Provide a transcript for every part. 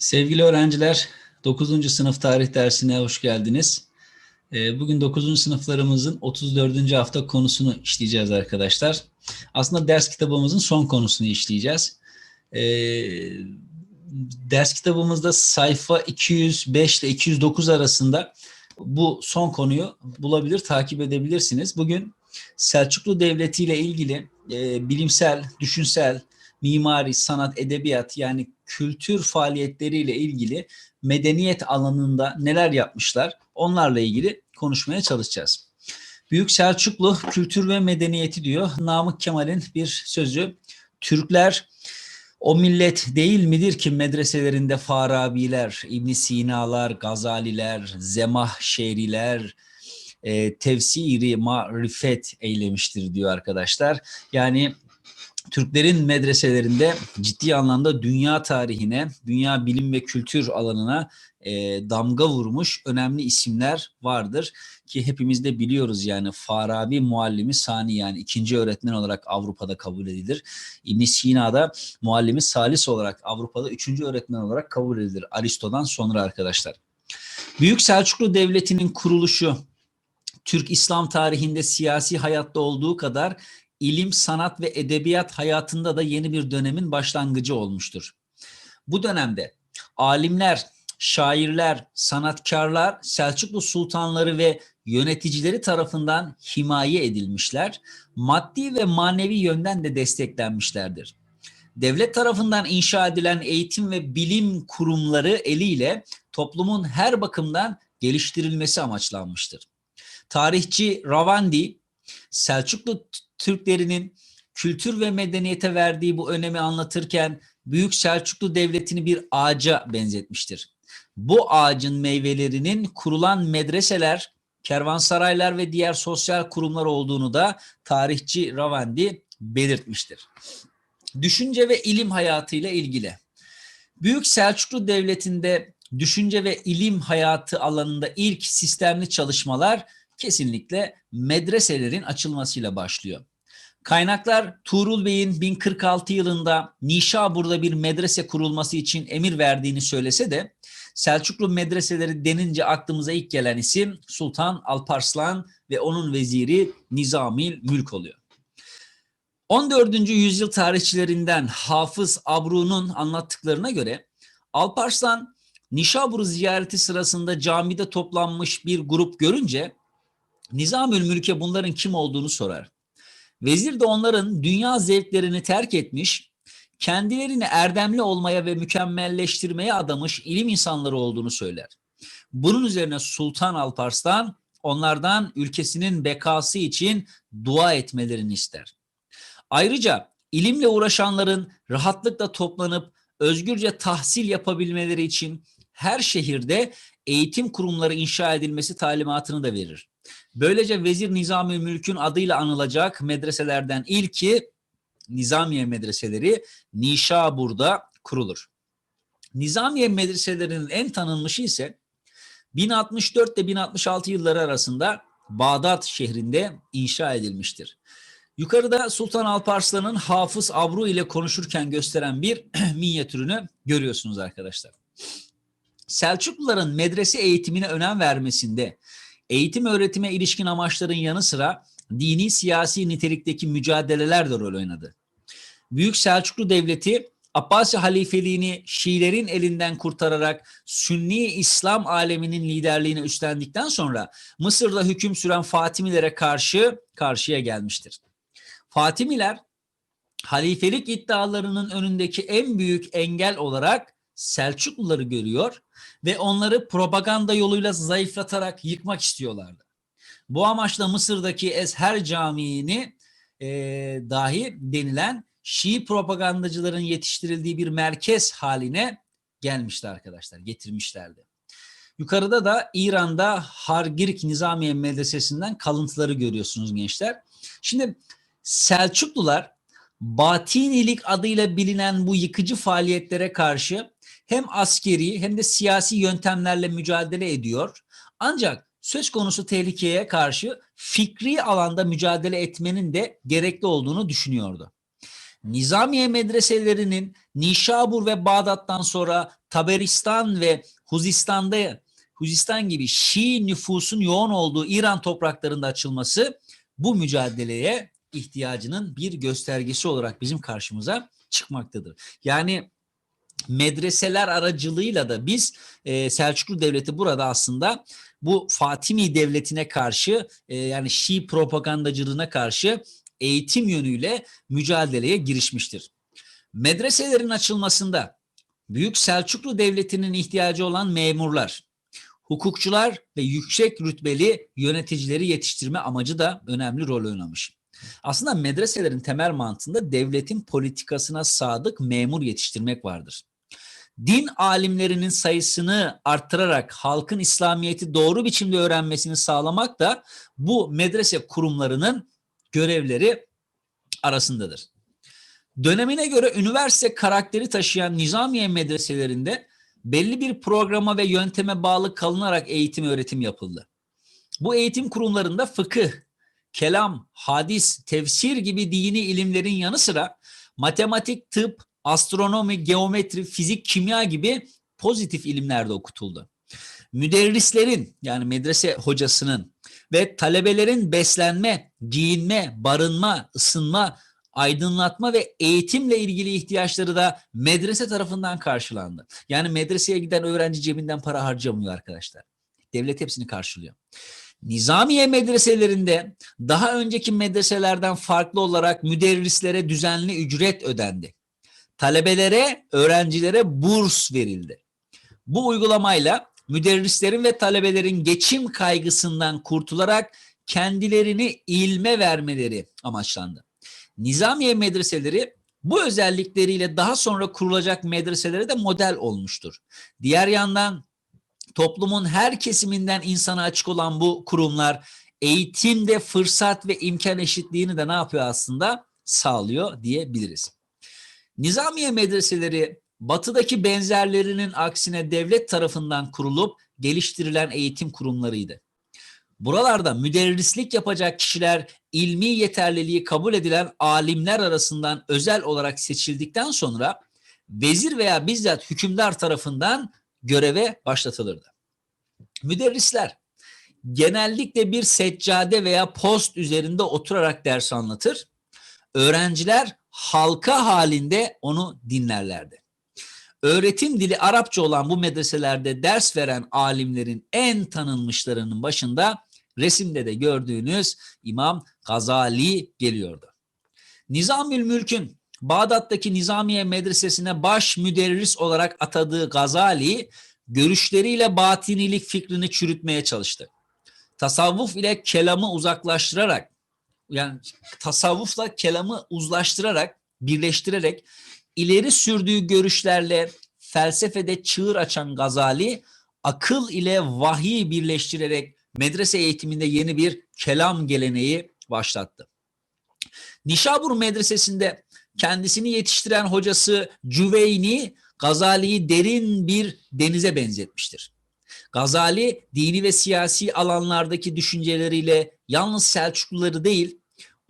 Sevgili öğrenciler, 9. sınıf tarih dersine hoş geldiniz. Ee, Bugün 9. sınıflarımızın 34. hafta konusunu işleyeceğiz arkadaşlar. Aslında ders kitabımızın son konusunu işleyeceğiz. Ee, Ders kitabımızda sayfa 205 ile 209 arasında bu son konuyu bulabilir, takip edebilirsiniz. Bugün Selçuklu Devleti ile ilgili e, bilimsel, düşünsel, mimari, sanat, edebiyat yani kültür faaliyetleriyle ilgili medeniyet alanında neler yapmışlar onlarla ilgili konuşmaya çalışacağız. Büyük Selçuklu kültür ve medeniyeti diyor. Namık Kemal'in bir sözü. Türkler o millet değil midir ki medreselerinde Farabiler, İbn Sina'lar, Gazaliler, Zemah Şehriler, e, tefsiri marifet eylemiştir diyor arkadaşlar. Yani Türklerin medreselerinde ciddi anlamda dünya tarihine, dünya bilim ve kültür alanına e, damga vurmuş önemli isimler vardır ki hepimiz de biliyoruz yani Farabi muallimi sani yani ikinci öğretmen olarak Avrupa'da kabul edilir. İbn Sina'da muallimi salis olarak Avrupa'da üçüncü öğretmen olarak kabul edilir Aristo'dan sonra arkadaşlar. Büyük Selçuklu Devleti'nin kuruluşu Türk İslam tarihinde siyasi hayatta olduğu kadar ilim, sanat ve edebiyat hayatında da yeni bir dönemin başlangıcı olmuştur. Bu dönemde alimler, şairler, sanatkarlar Selçuklu sultanları ve yöneticileri tarafından himaye edilmişler, maddi ve manevi yönden de desteklenmişlerdir. Devlet tarafından inşa edilen eğitim ve bilim kurumları eliyle toplumun her bakımdan geliştirilmesi amaçlanmıştır. Tarihçi Ravandi, Selçuklu Türklerinin kültür ve medeniyete verdiği bu önemi anlatırken Büyük Selçuklu Devleti'ni bir ağaca benzetmiştir. Bu ağacın meyvelerinin kurulan medreseler, kervansaraylar ve diğer sosyal kurumlar olduğunu da tarihçi Ravandi belirtmiştir. Düşünce ve ilim hayatıyla ilgili. Büyük Selçuklu Devleti'nde düşünce ve ilim hayatı alanında ilk sistemli çalışmalar kesinlikle medreselerin açılmasıyla başlıyor. Kaynaklar Tuğrul Bey'in 1046 yılında Nişabur'da bir medrese kurulması için emir verdiğini söylese de Selçuklu medreseleri denince aklımıza ilk gelen isim Sultan Alparslan ve onun veziri Nizamil Mülk oluyor. 14. yüzyıl tarihçilerinden Hafız Abru'nun anlattıklarına göre Alparslan Nişabur'u ziyareti sırasında camide toplanmış bir grup görünce Nizamül Mülk'e bunların kim olduğunu sorar. Vezir de onların dünya zevklerini terk etmiş, kendilerini erdemli olmaya ve mükemmelleştirmeye adamış ilim insanları olduğunu söyler. Bunun üzerine Sultan Alparslan onlardan ülkesinin bekası için dua etmelerini ister. Ayrıca ilimle uğraşanların rahatlıkla toplanıp özgürce tahsil yapabilmeleri için her şehirde eğitim kurumları inşa edilmesi talimatını da verir. Böylece Vezir Nizami Mülk'ün adıyla anılacak medreselerden ilki Nizamiye medreseleri Nişabur'da kurulur. Nizamiye medreselerinin en tanınmışı ise 1064 ile 1066 yılları arasında Bağdat şehrinde inşa edilmiştir. Yukarıda Sultan Alparslan'ın Hafız Abru ile konuşurken gösteren bir minyatürünü görüyorsunuz arkadaşlar. Selçukluların medrese eğitimine önem vermesinde eğitim öğretime ilişkin amaçların yanı sıra dini siyasi nitelikteki mücadeleler de rol oynadı. Büyük Selçuklu Devleti Abbasi halifeliğini Şiilerin elinden kurtararak Sünni İslam aleminin liderliğini üstlendikten sonra Mısır'da hüküm süren Fatimilere karşı karşıya gelmiştir. Fatimiler halifelik iddialarının önündeki en büyük engel olarak Selçukluları görüyor ve onları propaganda yoluyla zayıflatarak yıkmak istiyorlardı. Bu amaçla Mısır'daki Ezher Camii'ni e, dahi denilen Şii propagandacıların yetiştirildiği bir merkez haline gelmişti arkadaşlar, getirmişlerdi. Yukarıda da İran'da Hargirik Nizamiye Medresesi'nden kalıntıları görüyorsunuz gençler. Şimdi Selçuklular Batinilik adıyla bilinen bu yıkıcı faaliyetlere karşı hem askeri hem de siyasi yöntemlerle mücadele ediyor. Ancak söz konusu tehlikeye karşı fikri alanda mücadele etmenin de gerekli olduğunu düşünüyordu. Nizamiye medreselerinin Nişabur ve Bağdat'tan sonra Taberistan ve Huzistan'da Huzistan gibi Şii nüfusun yoğun olduğu İran topraklarında açılması bu mücadeleye ihtiyacının bir göstergesi olarak bizim karşımıza çıkmaktadır. Yani medreseler aracılığıyla da biz e, Selçuklu Devleti burada aslında bu Fatimi Devleti'ne karşı e, yani Şii propagandacılığına karşı eğitim yönüyle mücadeleye girişmiştir. Medreselerin açılmasında Büyük Selçuklu Devleti'nin ihtiyacı olan memurlar, hukukçular ve yüksek rütbeli yöneticileri yetiştirme amacı da önemli rol oynamış. Aslında medreselerin temel mantığında devletin politikasına sadık memur yetiştirmek vardır. Din alimlerinin sayısını arttırarak halkın İslamiyet'i doğru biçimde öğrenmesini sağlamak da bu medrese kurumlarının görevleri arasındadır. Dönemine göre üniversite karakteri taşıyan Nizamiye medreselerinde belli bir programa ve yönteme bağlı kalınarak eğitim öğretim yapıldı. Bu eğitim kurumlarında fıkıh, kelam, hadis, tefsir gibi dini ilimlerin yanı sıra matematik, tıp, astronomi, geometri, fizik, kimya gibi pozitif ilimler de okutuldu. Müderrislerin yani medrese hocasının ve talebelerin beslenme, giyinme, barınma, ısınma, aydınlatma ve eğitimle ilgili ihtiyaçları da medrese tarafından karşılandı. Yani medreseye giden öğrenci cebinden para harcamıyor arkadaşlar. Devlet hepsini karşılıyor. Nizamiye medreselerinde daha önceki medreselerden farklı olarak müderrislere düzenli ücret ödendi. Talebelere, öğrencilere burs verildi. Bu uygulamayla müderrislerin ve talebelerin geçim kaygısından kurtularak kendilerini ilme vermeleri amaçlandı. Nizamiye medreseleri bu özellikleriyle daha sonra kurulacak medreselere de model olmuştur. Diğer yandan toplumun her kesiminden insana açık olan bu kurumlar eğitimde fırsat ve imkan eşitliğini de ne yapıyor aslında? Sağlıyor diyebiliriz. Nizamiye medreseleri batıdaki benzerlerinin aksine devlet tarafından kurulup geliştirilen eğitim kurumlarıydı. Buralarda müderrislik yapacak kişiler ilmi yeterliliği kabul edilen alimler arasından özel olarak seçildikten sonra vezir veya bizzat hükümdar tarafından göreve başlatılırdı. Müderrisler genellikle bir seccade veya post üzerinde oturarak ders anlatır. Öğrenciler halka halinde onu dinlerlerdi. Öğretim dili Arapça olan bu medreselerde ders veren alimlerin en tanınmışlarının başında resimde de gördüğünüz İmam Gazali geliyordu. Nizamül Mülk'ün Bağdat'taki Nizamiye Medresesi'ne baş müderris olarak atadığı Gazali görüşleriyle batinilik fikrini çürütmeye çalıştı. Tasavvuf ile kelamı uzaklaştırarak yani tasavvufla kelamı uzlaştırarak, birleştirerek ileri sürdüğü görüşlerle felsefede çığır açan Gazali akıl ile vahiy birleştirerek medrese eğitiminde yeni bir kelam geleneği başlattı. Nişabur Medresesi'nde kendisini yetiştiren hocası Cüveyni Gazali'yi derin bir denize benzetmiştir. Gazali dini ve siyasi alanlardaki düşünceleriyle yalnız Selçukluları değil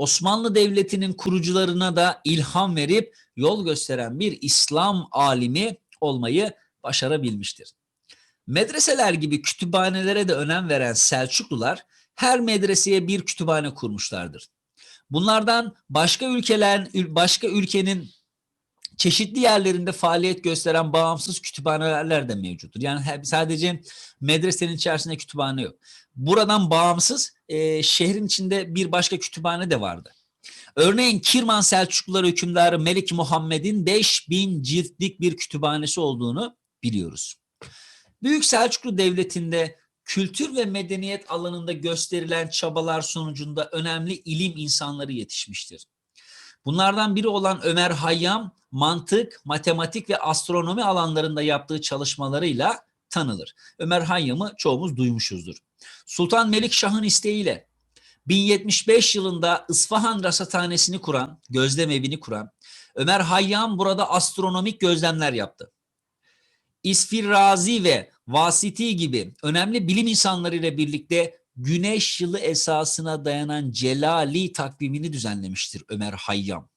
Osmanlı Devleti'nin kurucularına da ilham verip yol gösteren bir İslam alimi olmayı başarabilmiştir. Medreseler gibi kütüphanelere de önem veren Selçuklular her medreseye bir kütüphane kurmuşlardır. Bunlardan başka ülkeler başka ülkenin çeşitli yerlerinde faaliyet gösteren bağımsız kütüphaneler de mevcuttur. Yani sadece medresenin içerisinde kütüphane yok. Buradan bağımsız e, şehrin içinde bir başka kütüphane de vardı. Örneğin Kirman Selçukluları hükümdarı Melik Muhammed'in 5000 ciltlik bir kütüphanesi olduğunu biliyoruz. Büyük Selçuklu Devleti'nde kültür ve medeniyet alanında gösterilen çabalar sonucunda önemli ilim insanları yetişmiştir. Bunlardan biri olan Ömer Hayyam, mantık, matematik ve astronomi alanlarında yaptığı çalışmalarıyla tanılır. Ömer Hayyam'ı çoğumuz duymuşuzdur. Sultan Melikşah'ın isteğiyle 1075 yılında İsfahan Rasathanesi'ni kuran, gözlem evini kuran Ömer Hayyam burada astronomik gözlemler yaptı. İsfirrazi ve Vasiti gibi önemli bilim insanları ile birlikte güneş yılı esasına dayanan Celali takvimini düzenlemiştir Ömer Hayyam.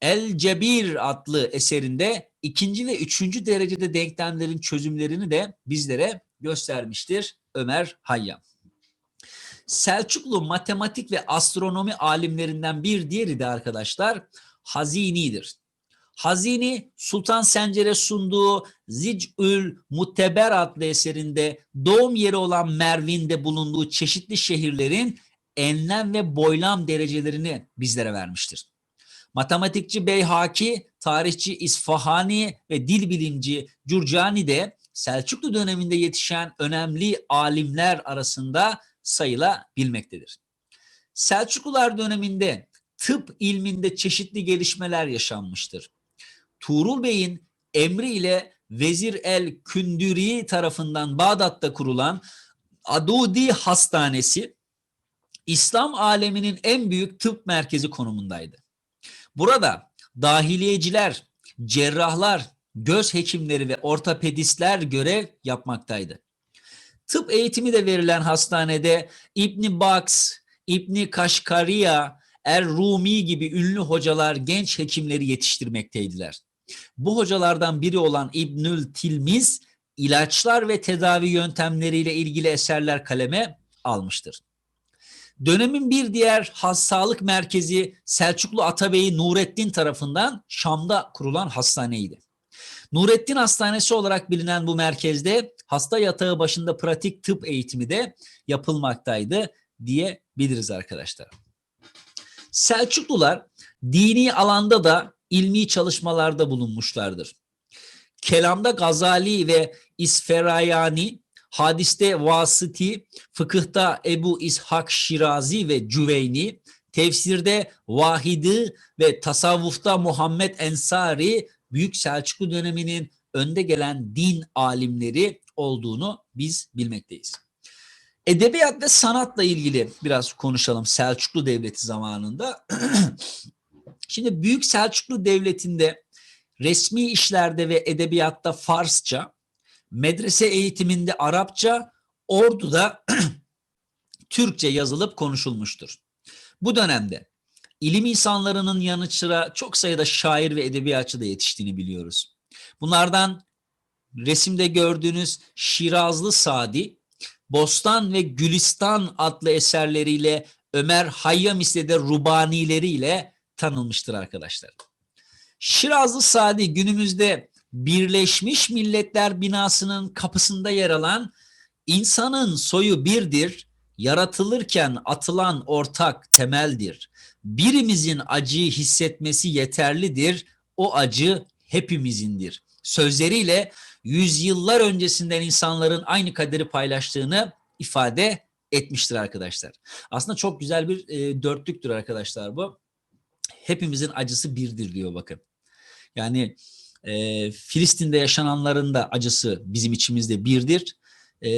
El Cebir adlı eserinde ikinci ve üçüncü derecede denklemlerin çözümlerini de bizlere göstermiştir Ömer Hayyam. Selçuklu matematik ve astronomi alimlerinden bir diğeri de arkadaşlar Hazini'dir. Hazini Sultan Sencer'e sunduğu Zic'ül Muteber adlı eserinde doğum yeri olan Mervin'de bulunduğu çeşitli şehirlerin enlem ve boylam derecelerini bizlere vermiştir. Matematikçi Beyhaki, tarihçi İsfahani ve dil bilimci Curcani de Selçuklu döneminde yetişen önemli alimler arasında sayılabilmektedir. Selçuklular döneminde tıp ilminde çeşitli gelişmeler yaşanmıştır. Tuğrul Bey'in emri ile Vezir el Kündüri tarafından Bağdat'ta kurulan Adudi Hastanesi İslam aleminin en büyük tıp merkezi konumundaydı. Burada dahiliyeciler, cerrahlar, göz hekimleri ve ortopedistler görev yapmaktaydı. Tıp eğitimi de verilen hastanede İbni Baks, İbni Kaşkariya, Er Rumi gibi ünlü hocalar genç hekimleri yetiştirmekteydiler. Bu hocalardan biri olan İbnül Tilmiz ilaçlar ve tedavi yöntemleriyle ilgili eserler kaleme almıştır. Dönemin bir diğer sağlık merkezi Selçuklu Atabey Nurettin tarafından Şam'da kurulan hastaneydi. Nurettin Hastanesi olarak bilinen bu merkezde hasta yatağı başında pratik tıp eğitimi de yapılmaktaydı diyebiliriz arkadaşlar. Selçuklular dini alanda da ilmi çalışmalarda bulunmuşlardır. Kelamda Gazali ve İsferayani, hadiste Vasıti, fıkıhta Ebu İshak Şirazi ve Cüveyni, tefsirde Vahidi ve tasavvufta Muhammed Ensari Büyük Selçuklu döneminin önde gelen din alimleri olduğunu biz bilmekteyiz. Edebiyat ve sanatla ilgili biraz konuşalım Selçuklu Devleti zamanında. Şimdi Büyük Selçuklu Devleti'nde resmi işlerde ve edebiyatta Farsça, medrese eğitiminde Arapça, orduda Türkçe yazılıp konuşulmuştur. Bu dönemde ilim insanlarının yanı sıra çok sayıda şair ve edebiyatçı da yetiştiğini biliyoruz. Bunlardan resimde gördüğünüz Şirazlı Sadi, Bostan ve Gülistan adlı eserleriyle Ömer Hayyam de rubanileriyle tanınmıştır arkadaşlar. Şirazlı Sadi günümüzde Birleşmiş Milletler binasının kapısında yer alan insanın soyu birdir, yaratılırken atılan ortak temeldir. Birimizin acıyı hissetmesi yeterlidir, o acı hepimizindir. Sözleriyle yüzyıllar öncesinden insanların aynı kaderi paylaştığını ifade etmiştir arkadaşlar. Aslında çok güzel bir e, dörtlüktür arkadaşlar bu. Hepimizin acısı birdir diyor bakın. Yani e, Filistin'de yaşananların da acısı bizim içimizde birdir. E,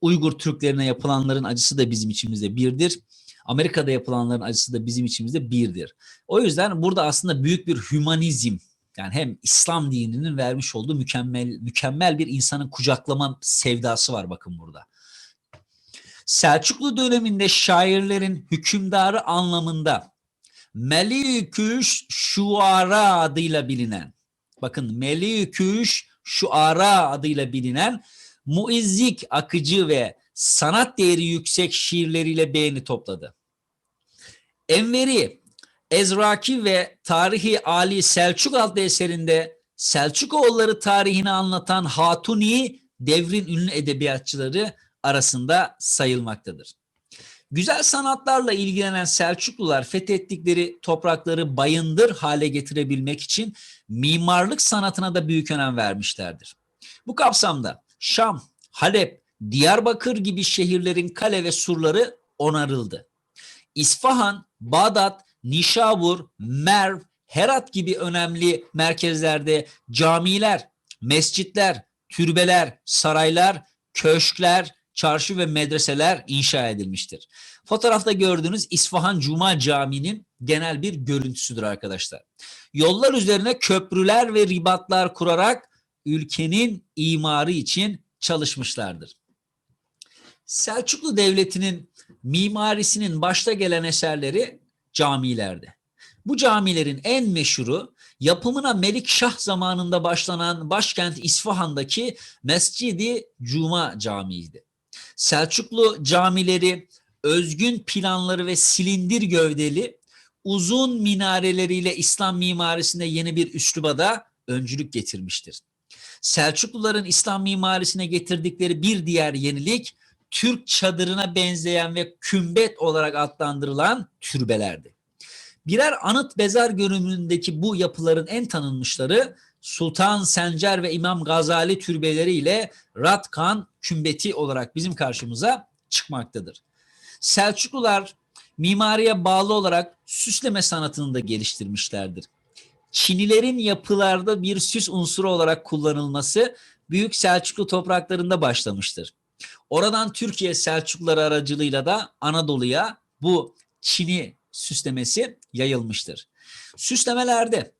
Uygur Türklerine yapılanların acısı da bizim içimizde birdir. Amerika'da yapılanların acısı da bizim içimizde birdir. O yüzden burada aslında büyük bir hümanizm yani hem İslam dininin vermiş olduğu mükemmel mükemmel bir insanın kucaklama sevdası var bakın burada. Selçuklu döneminde şairlerin hükümdarı anlamında Meliküş Şuara adıyla bilinen bakın Meliküş Şuara adıyla bilinen muizzik akıcı ve sanat değeri yüksek şiirleriyle beğeni topladı. Enveri Ezraki ve Tarihi Ali Selçuk adlı eserinde Selçukoğulları tarihini anlatan Hatuni devrin ünlü edebiyatçıları arasında sayılmaktadır. Güzel sanatlarla ilgilenen Selçuklular fethettikleri toprakları bayındır hale getirebilmek için mimarlık sanatına da büyük önem vermişlerdir. Bu kapsamda Şam, Halep, Diyarbakır gibi şehirlerin kale ve surları onarıldı. İsfahan, Bağdat, Nişabur, Merv, Herat gibi önemli merkezlerde camiler, mescitler, türbeler, saraylar, köşkler, çarşı ve medreseler inşa edilmiştir. Fotoğrafta gördüğünüz İsfahan Cuma Camii'nin genel bir görüntüsüdür arkadaşlar. Yollar üzerine köprüler ve ribatlar kurarak ülkenin imarı için çalışmışlardır. Selçuklu Devleti'nin mimarisinin başta gelen eserleri camilerde. Bu camilerin en meşhuru yapımına Melik Şah zamanında başlanan başkent İsfahan'daki Mescidi Cuma Camii'ydi. Selçuklu camileri özgün planları ve silindir gövdeli uzun minareleriyle İslam mimarisinde yeni bir üsluba da öncülük getirmiştir. Selçukluların İslam mimarisine getirdikleri bir diğer yenilik Türk çadırına benzeyen ve kümbet olarak adlandırılan türbelerdi. Birer anıt bezar görünümündeki bu yapıların en tanınmışları Sultan Sencer ve İmam Gazali türbeleri ile Ratkan kümbeti olarak bizim karşımıza çıkmaktadır. Selçuklular mimariye bağlı olarak süsleme sanatını da geliştirmişlerdir. Çinilerin yapılarda bir süs unsuru olarak kullanılması Büyük Selçuklu topraklarında başlamıştır. Oradan Türkiye Selçukluları aracılığıyla da Anadolu'ya bu Çin'i süslemesi yayılmıştır. Süslemelerde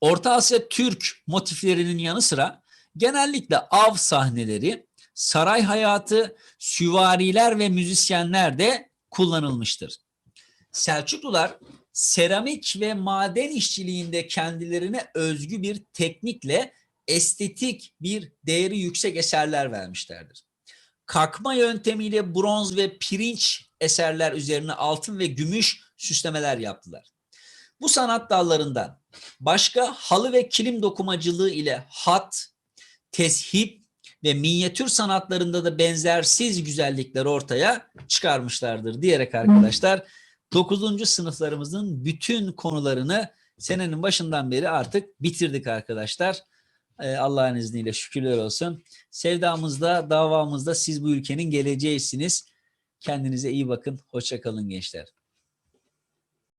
Orta Asya Türk motiflerinin yanı sıra genellikle av sahneleri, saray hayatı, süvariler ve müzisyenler de kullanılmıştır. Selçuklular seramik ve maden işçiliğinde kendilerine özgü bir teknikle estetik bir değeri yüksek eserler vermişlerdir. Kakma yöntemiyle bronz ve pirinç eserler üzerine altın ve gümüş süslemeler yaptılar. Bu sanat dallarından başka halı ve kilim dokumacılığı ile hat, teship ve minyatür sanatlarında da benzersiz güzellikler ortaya çıkarmışlardır diyerek arkadaşlar 9. sınıflarımızın bütün konularını senenin başından beri artık bitirdik arkadaşlar. Ee, Allah'ın izniyle şükürler olsun. Sevdamızda, davamızda siz bu ülkenin geleceğisiniz. Kendinize iyi bakın. Hoşça kalın gençler.